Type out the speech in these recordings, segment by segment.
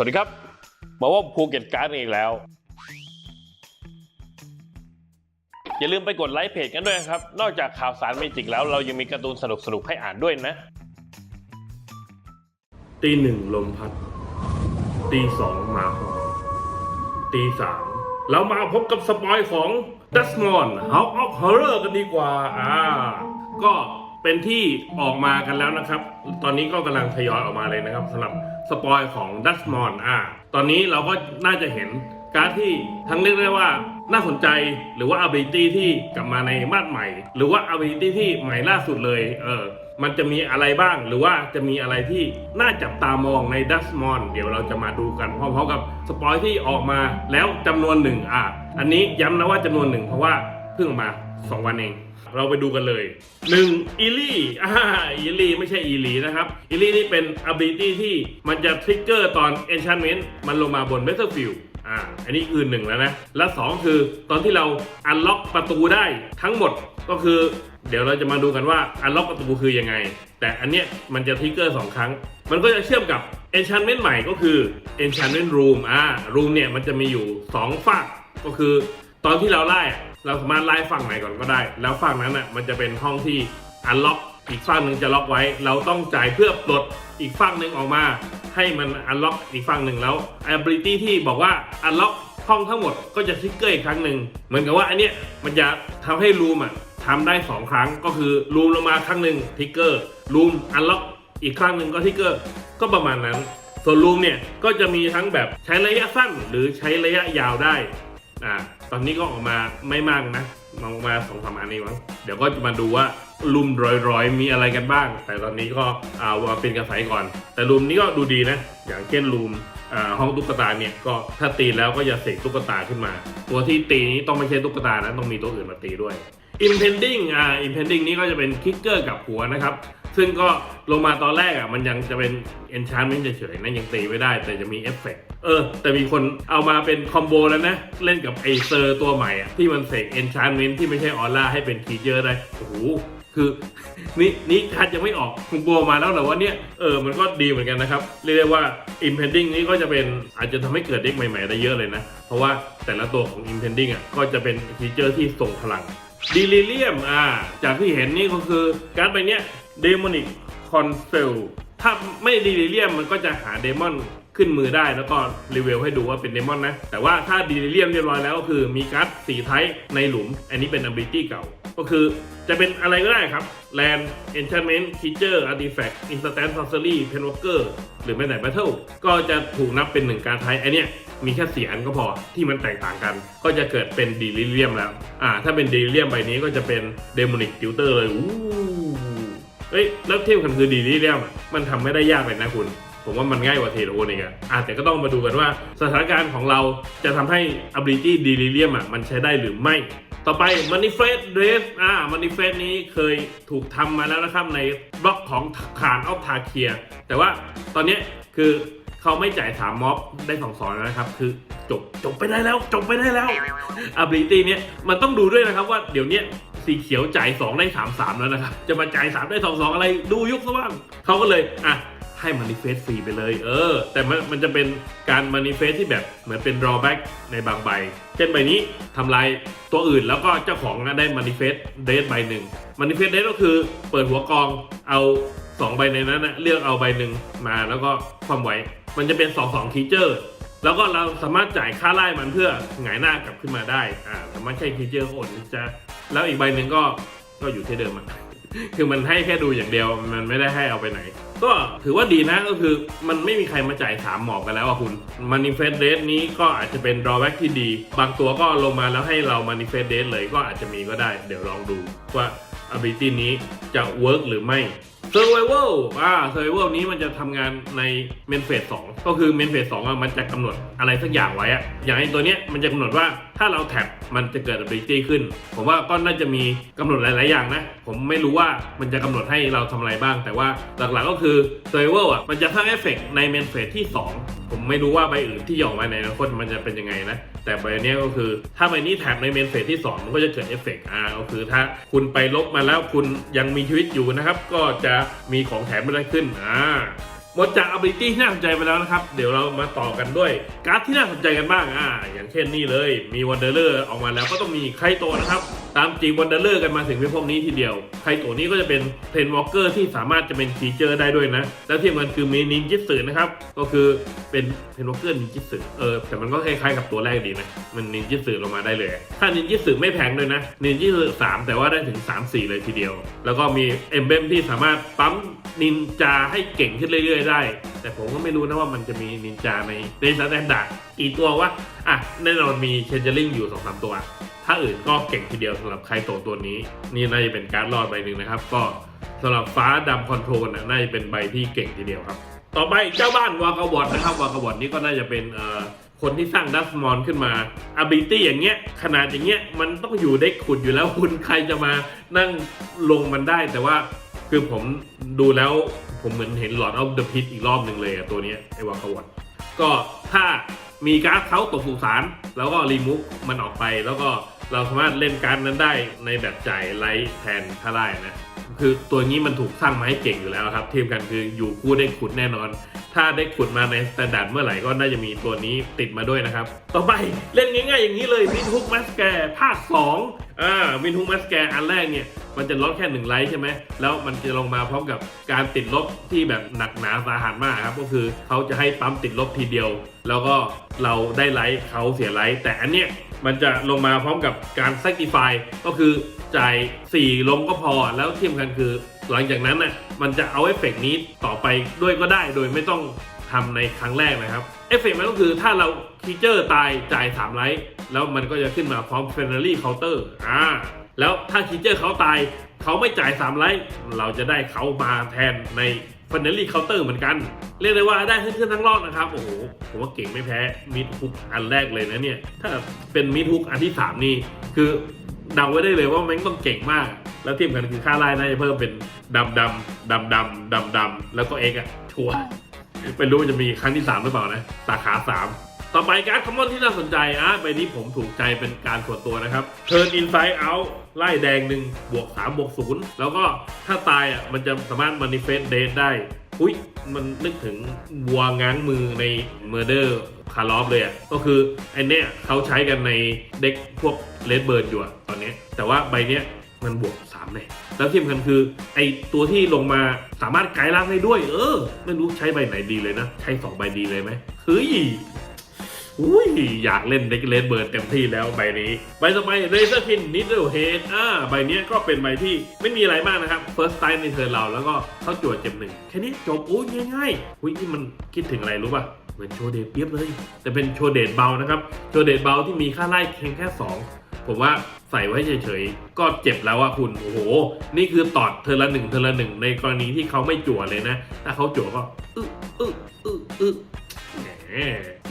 สวัสดีครับ มาว่าภูเก็ตการ์ดอีกแล้ว อย่าลืมไปกดไลค์เพจกันด้วยนะครับ นอกจากข่าวสารเมจิกแล้วเรายังมีการ์ตูนสนุกๆให้อ่านด้วยนะ ตีหนึ่งลมพัด ตีสองหมาหอนตีสามเรามาพบกับสปอยของ d u s t m o n House of Horror กันดีกว่า อ่า ก็ เป็นที่ออกมากันแล้วนะครับ ตอนนี้ก็กำลังทยอยออกมาเลยนะครับสำหรับสปอยของ d u s t m o n อ่าตอนนี้เราก็น่าจะเห็นการดที่ทั้งเรียกได้ว่าน่าสนใจหรือว่า ability ที่กลับมาในมาดใหม่ หรือว่า ability ที่ใหม่ล่าสุดเลยเออมันจะมีอะไรบ้างหรือว่าจะมีอะไรที่น่าจับตามองในดัสมอนเดี๋ยวเราจะมาดูกันพร้อมๆกับสปอยที่ออกมาแล้วจำนวนหนึ่งอะอันนี้ย้ำนะว่าจำนวนหนึ่งเพราะว่าเพิ่งออกมา 2 วันเอง เราไปดูกันเลย 1. อีลี่อ่าอีลี่ไม่ใช่อีลีนะครับ อีลี่นี่เป็น ability ที่มันจะทริกเกอร์ตอน enchantment มันลงมาบน battlefield อ่า อันนี้คือหนึ่งแล้วนะ และสองคือตอนที่เราอันล็อกประตูได้ทั้งหมดก็คือ เดี๋ยวเราจะมาดูกันว่าอันล็อกประตูคือยังไง แต่อันเนี้ยมันจะทริกเกอร์สองครั้ง มันก็จะเชื่อมกับ enchantment ใหม่ก็คือ enchantment room อ่า room เนี่ยมันจะมีอยู่ 2 ฝั่งก็คือตอนที่เราไล่ เราสามารถไล่ฝั่งไหนก่อนก็ได้ แล้วฝั่งนั้นอะมันจะเป็นห้องที่อันล็อกอีกฝั่งหนึ่งจะล็อกไว้ เราต้องจ่ายเพื่อปลดอีกฝั่งหนึ่งออกมา ให้มันอันล็อกอีกฝั่งหนึ่งแล้ว ability ที่บอกว่าอันล็อกห้องทั้งหมดก็จะทิกเกอร์อีกครั้งหนึ่งเหมือนกับว่าอันเนี้ยมันจะทำให้รูมอะทำได้ 2 ครั้งก็คือรูมลงมาครั้งหนึ่งทิกเกอร์รูมอันล็อกอีกครั้งหนึ่งก็ทิกเกอร์ก็ประมาณนั้น ส่วนรูมเนี่ยก็จะมีทั้งแบบใช้ระยะสั้นหรือใช้ระยะยาวได้อ่า ตอนนี้ก็ออกมาไม่มากนะออกมาสองสามอันนี้มั้งเดี๋ยวก็จะมาดูว่าลุมร้อยๆ มีอะไรกันบ้าง แต่ตอนนี้ก็เอาเป็นกระแสก่อน แต่ลุมนี้ก็ดูดีนะ อย่างเช่นลุมอ่าห้องตุ๊กตาเนี่ยก็ถ้าตีแล้วก็จะเสกตุ๊กตาขึ้นมา ตัวที่ตีนี้ต้องไม่ใช่ตุ๊กตานะต้องมีตัวอื่นมาตีด้วย impending อ่า impending นี่ก็จะเป็นคิกเกอร์กับหัวนะครับ ซึ่งก็ลงมาตอนแรกอะมันยังจะเป็น enchantment เฉยๆนะยังตีไม่ได้แต่จะมีเอฟเฟกต์เออ แต่มีคนเอามาเป็นคอมโบแล้วนะ เล่นกับไอเซอร์ตัวใหม่อะที่มันเสก enchantment ที่ไม่ใช่ออร่าให้เป็นคีเจอร์ได้โอ้โหคือนี่นี่คัดยังไม่ออกคอมโบมาแล้วแต่ว่าเนี่ยเออมันก็ดีเหมือนกันนะครับ เรียกได้ว่า impending นี่ก็จะเป็นอาจจะทำให้เกิดเด็กใหม่ๆได้เยอะเลยนะ เพราะว่าแต่ละตัวของ impending อะก็จะเป็นฟีเจอร์ที่ทรงพลังดีลิเลียมอ่าจากที่เห็นนี่ก็คือการ์ดใบเนี้ย เดมอนิกคอนเซลถ้าไม่ดีลิเลียมมันก็จะหาเดมอนขึ้นมือได้แล้วก็รีวิวให้ดูว่าเป็นเดมอนนะ แต่ว่าถ้าดีลิเลียมเรียบร้อยแล้วก็คือมีการ์ดสีไทป์ในหลุม อันนี้เป็น ability เก่า ก็คือจะเป็นอะไรก็ได้ครับ Land Enchantment Creature Artifact Instant Sorcery Penwalker หรือแม้แต่ Battle ก็จะถูกนับเป็นหนึ่งการไทป์ไอเนี้ยมีแค่สี่อันก็พอที่มันแตกต่างกัน ก็จะเกิดเป็นดีลิเลียมแล้ว อ่า ถ้าเป็นดีลิเลียมใบนี้ก็จะเป็นเดมอนิกติวเตอร์เลยอู้ เอ้ยแล้วเทียบกันคือดีลิเลียมอะมันทำไม่ได้ยากเลยนะคุณ ผมว่ามันง่ายกว่าเทโลอีกอะอะแต่ก็ต้องมาดูกันว่าสถานการณ์ของเราจะทำให้ ability delirium อะมันใช้ได้หรือไม่ ต่อไป manifest d r e s อ่า manifest นี้เคยถูกทำมาแล้วนะครับในบล็อกของขานออฟทาเคียแต่ว่าตอนนี้คือเขาไม่จ่ายสามม็อบได้สองสอนนะครับ คือจบจบไปได้แล้ว จบไปได้แล้ว ability เนี้ยมันต้องดูด้วยนะครับว่าเดี๋ยวนี้ สีเขียวจ่าย2ได้3 3แล้วนะครับ จะมาจ่าย3ได้2 2อะไรดูยุคซะบ้างเขาก็เลยอะให้มานิเฟสฟรีไปเลย เออ แต่มันมันจะเป็นการมานิเฟสที่แบบเหมือนเป็น drawback ในบางใบ เช่นใบนี้ทำลายตัวอื่นแล้วก็เจ้าของได้มานิเฟสเดสใบหนึ่งมานิเฟสเดสก็คือเปิดหัวกองเอา2ใบในนั้นนะเลือกเอาใบหนึ่งมาแล้วก็ความไว้ มันจะเป็น 2 2คีเจอร์ แล้วก็เราสามารถจ่ายค่าไล่มันเพื่อหงายหน้ากลับขึ้นมาได้อ่าสามารถใช้คีเจอร์อดนะจ๊ะแล้วอีกใบหนึ่งก็ก็อยู่ที่เดิมอะคือมันให้แค่ดูอย่างเดียวมันไม่ได้ให้เอาไปไหน ก็ถือว่าดีนะก็คือมันไม่มีใครมาจ่ายสามหมอบกันแล้วอะคุณ Manifest Date นี้ก็อาจจะเป็น drawback ที่ดี บางตัวก็ลงมาแล้วให้เรา Manifest Date เลยก็อาจจะมีก็ได้ เดี๋ยวลองดูว่า ability นี้จะ work หรือไม่ Survival อ่า Survival นี้มันจะทำงานใน Main Phase 2ก็คือ Main Phase 2อะมันจะกำหนดอะไรสักอย่างไว้อะอย่างไอ้ตัวเนี้ยมันจะกำหนดว่าถ้าเราแท็บมันจะเกิด ability ขึ้น ผมว่าก็น่าจะมีกำหนดหลาย ๆ อย่างนะ ผมไม่รู้ว่ามันจะกำหนดให้เราทำอะไรบ้าง แต่ว่าหลัก ๆ ก็คือ Survival อะมันจะสร้างเอฟเฟกต์ใน Main Phase ที่ 2 ผมไม่รู้ว่าใบอื่นที่หยองไว้ในอนาคตมันจะเป็นยังไงนะ แต่ใบนี้ก็คือถ้าใบนี้แท็บในเมนเฟสที่ 2 มันก็จะเกิดเอฟเฟกต์อ่าก็คือถ้าคุณไปลบมาแล้วคุณยังมีชีวิตอยู่นะครับก็จะมีของแถมไม่ได้ขึ้นอ่าหมดจาก ability ที่น่าสนใจไปแล้วนะครับ เดี๋ยวเรามาต่อกันด้วย การ์ดที่น่าสนใจกันบ้างอ่าอย่างเช่นนี่เลย มีวันเดอร์เลอร์ออกมาแล้วก็ต้องมีไคโตนะครับ ตามจริงวันเดอร์เลอร์กันมาถึงพิภพนี้ทีเดียวไคโตนี้ก็จะเป็นเพนวอล์กเกอร์ที่สามารถจะเป็นฟีเจอร์ได้ด้วยนะ แล้วที่มันคือมีนินจิสึนะครับ ก็คือเป็นเพนวอล์กเกอร์นินจิสึเออแต่มันก็คล้ายๆกับตัวแรกดีนะ มันนินจิสึลงมาได้เลย ถ้านินจิสึไม่แพงด้วยนะนินจิสึสามแต่ว่าได้ถึง 3 4 เลยทีเดียว แล้วก็มีเอมเบมที่สามารถปั๊มนินจาให้เก่งขึ้นเรื่อยๆได้ แต่ผมก็ไม่รู้นะว่ามันจะมีนินจาในในสแตนดาร์ดกี่ตัววะอะแน่นอนมีเชนเจอริงอยู่สอสตัว ถ้าอื่นก็เก่งทีเดียวสำหรับใครโตตัวนี้ นี่น่าจะเป็นการดรอดใบหนึ่งนะครับ ก็สำหรับฟ้าดำคอนโทรลน่ะน่าจะเป็นใบที่เก่งทีเดียวครับ ต่อไปเจ้าบ้านวากาวอดนะครับวากาวอดนี้ก็น่าจะเป็นเอ่อคนที่สร้างดัสมอนขึ้นมา ability อย่างเงี้ย ขนาดอย่างเงี้ย มันต้องอยู่ได้ขุดอยู่แล้วคุณใครจะมานั่งลงมันได้ แต่ว่าคือผมดูแล้วผมเหมือนเห็นหลอดออฟเดอะพิทอีกรอบหนึ่งเลยอะตัวนี้ไอวากาวอดก็ถ้ามีการ์ดเขาตกสุสานแล้วก็รีมูฟมันออกไปแล้วก็ เราสามารถเล่นการ์ดนั้นได้ในแบบจ่ายไลท์แทนถ้าได้นะ คือตัวนี้มันถูกสร้างมาให้เก่งอยู่แล้วครับ เทียมกันคืออยู่คู่ได้ขุดแน่นอน ถ้าได้ขุดมาในสแตนดาร์ดเมื่อไหร่ก็น่าจะมีตัวนี้ติดมาด้วยนะครับ ต่อไปเล่นง่ายๆอย่างนี้เลยวินฮุกมัสแกร์ภาค2อ่าวินฮุกมัสแกร์อันแรกเนี่ยมันจะลดแค่หนึ่งไลท์ใช่ไหม แล้วมันจะลงมาพร้อมกับการติดลบที่แบบหนักหนาสาหัสมากครับ ก็คือเขาจะให้ปั๊มติดลบทีเดียว แล้วก็เราได้ไลท์เขาเสียไลท์แต่อันเนี้ย มันจะลงมาพร้อมกับการ sacrifice ก็คือจ่าย 4ลงก็พอ แล้วที่สำคัญคือ หลังจากนั้นน่ะมันจะเอาเอฟเฟกต์นี้ต่อไปด้วยก็ได้โดยไม่ต้องทำในครั้งแรกนะครับเอฟเฟกต์มันก็คือถ้าเราคีเจอร์ตายจ่าย 3 ไลท์แล้วมันก็จะขึ้นมาพร้อมเฟน a รี่เคาน์เตอร์อ่าแล้วถ้าคีเจอร์เขาตายเขาไม่จ่าย3ไลท์เราจะได้เขามาแทนใน ฟันเนลลี่เคาน์เตอร์เหมือนกัน เรียกได้ว่าได้ขึ้นขึ้นทั้งรอบนะครับ โอ้โห ผมว่าเก่งไม่แพ้มิดฮุกอันแรกเลยนะเนี่ย ถ้าเป็นมิดฮุกอันที่ 3 นี่ คือเดาไว้ได้เลยว่าแม่งต้องเก่งมาก แล้วที่สำคัญคือค่าไล่น่าจะเพิ่มเป็นดำดำดำดำดำดำแล้วก็เอกอะชัวร์ไม่รู้จะมีครั้งที่ 3 หรือเปล่านะ สาขา 3 ต่อไปการ์ดคอมมอนที่น่าสนใจอะใบนี้ผมถูกใจเป็นการส่วนตัวนะครับ Turn Inside Out ไล่แดงหนึ่งบวก3บวก0แล้วก็ถ้าตายอะมันจะสามารถ Manifest Death ได้ อุ้ยมันนึกถึงวัวง้างมือใน Murder คาร์ลอฟเลยอะก็คือไอเนี้ยเขาใช้กันในเด็กพวกเลดเบิร์นอยู่อะตอนนี้ แต่ว่าใบเนี้ยมันบวก3เลยแล้วที่สำคัญคือไอตัวที่ลงมาสามารถไกด์ล่างได้ด้วย เออ ไม่รู้ใช้ใบไหนดีเลยนะ ใช้2ใบดีเลยไหมเฮ้ย อุ้ยอยากเล่นเด็กเลนเบิร์ดเต็มที่แล้วใบนี้ ใบต่อไปเรเซอร์พินนิดเดิลเฮดอ่าใบนี้ก็เป็นใบที่ไม่มีอะไรมากนะครับ First Time ในเทิร์นเราแล้วก็เข้าจวดเจ็บหนึ่งแค่นี้จบอุ้ยง่ายๆอุ้ยนี่มันคิดถึงอะไรรู้ป่ะเหมือนโชเดทเปียบเลย แต่เป็นโชเดทเบานะครับโชเดทเบาที่มีค่าไล่เพียงแค่ 2 ผมว่าใส่ไว้เฉยๆ ก็เจ็บแล้วอะคุณโอ้โห นี่คือตอดเทอละหนึ่งเทอละหนึ่งในกรณีที่เขาไม่จั่วเลยนะ ถ้าเขาจั่วก็อึ๊อึ๊อึ๊อึ๊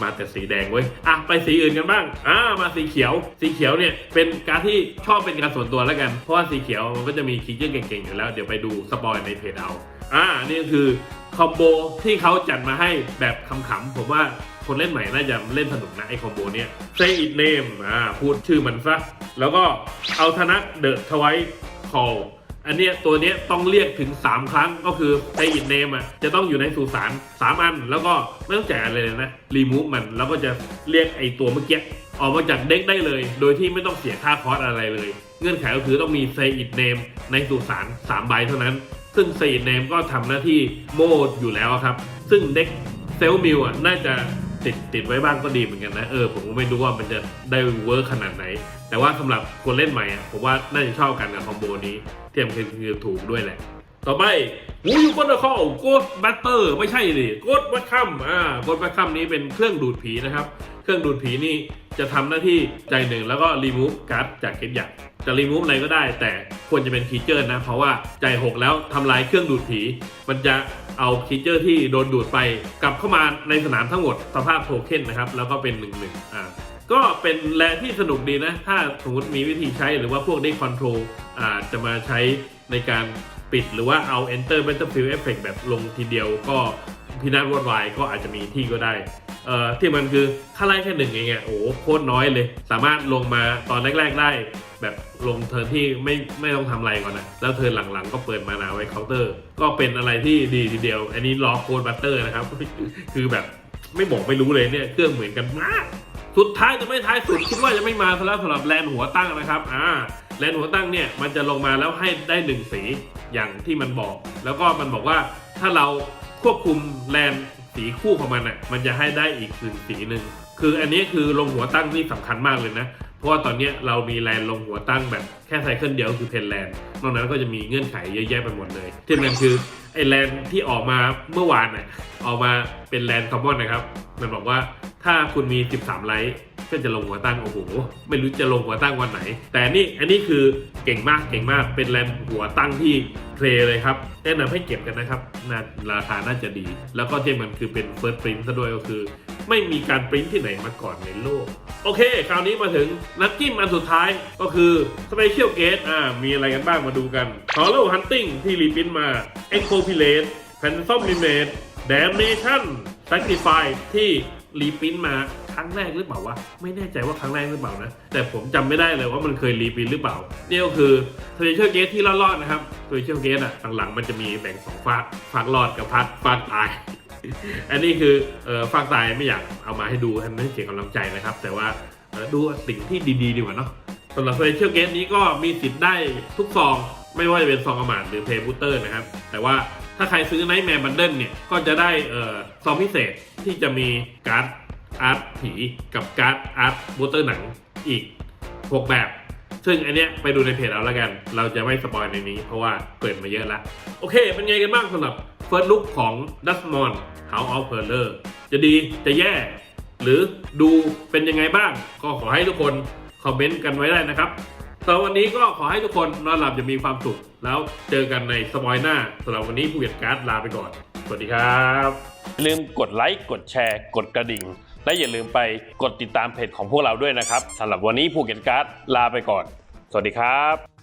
มาแต่สีแดงเว้ยอะไปสีอื่นกันบ้างอ่ามาสีเขียว สีเขียวเนี่ยเป็นการที่ชอบเป็นการส่วนตัวแล้วกัน เพราะว่าสีเขียวมันก็จะมีคีเจอร์เก่งๆอยู่แล้ว เดี๋ยวไปดูสปอยในเพจเอาอ่านี่คือคอมโบที่เขาจัดมาให้แบบขำๆผมว่าคนเล่นใหม่น่าจะเล่นสนุกนะไอคอมโบเนี้ย Say it name อ่าพูดชื่อมันซะ แล้วก็เอาธนัดเดอะทไวคอล อันเนี้ยตัวเนี้ยต้องเรียกถึง 3 ครั้งก็คือ Say it name อะจะต้องอยู่ในสุสาน3 อัน แล้วก็ไม่ต้องแจกอะไรเลยนะรีมูฟมันแล้วก็จะเรียกไอตัวเมื่อกี้ออกมาจากเด็กได้เลย โดยที่ไม่ต้องเสียค่าคอร์สอะไรเลย เงื่อนไขก็คือต้องมี Say it name ในสุสาน3ใบเท่านั้น ซึ่ง Say it name ก็ทำหน้าที่โมดอยู่แล้วครับ ซึ่งเด็กเซลมิวอะน่าจะ ติดติดไว้บ้างก็ดีเหมือนกันนะเออผมก็ไม่รู้ว่ามันจะได้เวิร์คขนาดไหน แต่ว่าสำหรับคนเล่นใหม่อะผมว่าน่าจะชอบกันกับคอมโบนี้เทียมคือคือถูกด้วยแหละ ต่อไปวูยูคอนเดอร์คอลโกดบัตเตอร์ไม่ใช่ดิโกดบัตคัมอ่าโกดบัตคัมนี้เป็นเครื่องดูดผีนะครับ เครื่องดูดผีนี่จะทำหน้าที่ใจหนึ่งแล้วก็รีมูฟการ์ดจากเกมใหญ่ จะรีมูฟอะไรก็ได้ แต่ควรจะเป็นคีเจอร์นะ เพราะว่าใจหกแล้วทำลายเครื่องดูดผี มันจะเอาคีเจอร์ที่โดนดูดไปกลับเข้ามาในสนามทั้งหมดสภาพโทเค็นนะครับ แล้วก็เป็นหนึ่งหนึ่งอ่าก็เป็นแลที่สนุกดีนะ ถ้าสมมติมีวิธีใช้หรือว่าพวกได้คอนโทรลอ่าจะมาใช้ในการปิดหรือว่าเอา Enter Battlefield Effect แบบลงทีเดียวก็พินาศวอดวายก็อาจจะมีที่ก็ได้เอ่อที่มันคือค่าไล่แค่หนึ่งเองอะโอ้โหโคตรน้อยเลย สามารถลงมาตอนแรก ๆ ได้ แบบลงเทิร์นที่ไม่ไม่ต้องทำอะไรก่อนนะแล้วเทิร์นหลังๆ ก็เปิดมานาไว้เคาน์เตอร์ ก็เป็นอะไรที่ดีทีเดียว อันนี้รอกโคดบัตเตอร์นะครับ คือแบบไม่บอกไม่รู้เลยเนี่ยเครื่องเหมือนกันมากสุดท้ายจะไม่ท้ายสุดคิดว่าจะไม่มาแล้วสำหรับแลนหัวตั้งนะครับอ่าแลนหัวตั้งเนี่ยมันจะลงมาแล้วให้ได้หนึ่งสีอย่างที่มันบอก แล้วก็มันบอกว่าถ้าเราควบคุมแลนสีคู่ของมันอะมันจะให้ได้อีกหนึ่งสีหนึ่งคืออันนี้คือลงหัวตั้งที่สำคัญมากเลยนะ ราะว่าตอนนี้เรามีแลนลงหัวตั้งแบบแค่ไซเคิลเดียวคือเพนแลนนอกนั้นก็จะมีเงื่อนไขเยอะแยะไปหมดเลย ที่มันคือไอแลนที่ออกมาเมื่อวานน่ะออกมาเป็นแลนคอมมอนนะครับ มันบอกว่าถ้าคุณมี 13 ไลท์ก็จะลงหัวตั้งโอ้โหไม่รู้จะลงหัวตั้งวันไหน แต่นี่อันนี้คือเก่งมากเก่งมากเป็นแลนหัวตั้งที่เพลเลยครับแนะนำให้เก็บกันนะครับนาราคาน่าจะดี แล้วก็ที่มันคือเป็นเฟิร์สปรินต์ซะด้วยก็คือ ไม่มีการปริ้นที่ไหนมาก่อนในโลก โอเค คราวนี้มาถึงนักจิ้มอันสุดท้ายก็คือ Special Gate อ่ามีอะไรกันบ้างมาดูกัน Hollow Hunting ที่รีปริ้นมา Echo p i l a t e Phantom r e m a d e Damnation Sacrifice ที่รีปริ้นมาครั้งแรกหรือเปล่าวะไม่แน่ใจว่าครั้งแรกหรือเปล่านะ แต่ผมจำไม่ได้เลยว่ามันเคยรีปริ้นหรือเปล่านี่ก็คือ Special Gate ที่รอดๆนะครับ Special Gate อะหลังๆมันจะมีแบ่งสองฝากฝากรอดกับพัดฝากตาย อันนี้คือเออฝากตายไม่อยากเอามาให้ดูให้มันเสียกำลังใจนะครับ แต่ว่าดูสิ่งที่ดีๆดีกว่าเนาะสำหรับ Special Gate นี้ก็มีสิทธิ์ได้ทุกซอง ไม่ว่าจะเป็นซองอมาดหรือเพย์บูเตอร์นะครับ แต่ว่าถ้าใครซื้อไนท์แมนบันเดิลเนี่ย ก็จะได้เอ่อซองพิเศษที่จะมีการ์ดอาร์ตผีกับการ์ดอาร์ตบูเตอร์หนังอีก 6 แบบ ซึ่งอันเนี้ยไปดูในเพจเอาแล้วกัน เราจะไม่สปอยในนี้ เพราะว่าเปิดมาเยอะแล้ว โอเค เป็นไงกันบ้างสำหรับ เฟิร์สลุกของ d u s t m o n House of p e r l e r จะดีจะแย่ หรือดูเป็นยังไงบ้าง ก็ขอให้ทุกคนคอมเมนต์กันไว้ได้นะครับสำหรับวันนี้ก็ขอให้ทุกคนนอนหลับอย่างมีความสุข แล้วเจอกันในสปอยหน้าสำหรับวันนี้ผู้เก็บการ์ดลาไปก่อน สวัสดีครับอย่าลืมกดไลค์กดแชร์ กดกระดิ่ง และอย่าลืมไปกดติดตามเพจของพวกเราด้วยนะครับสำหรับวันนี้ภูเก็ตการ์ดลาไปก่อน สวัสดีครับ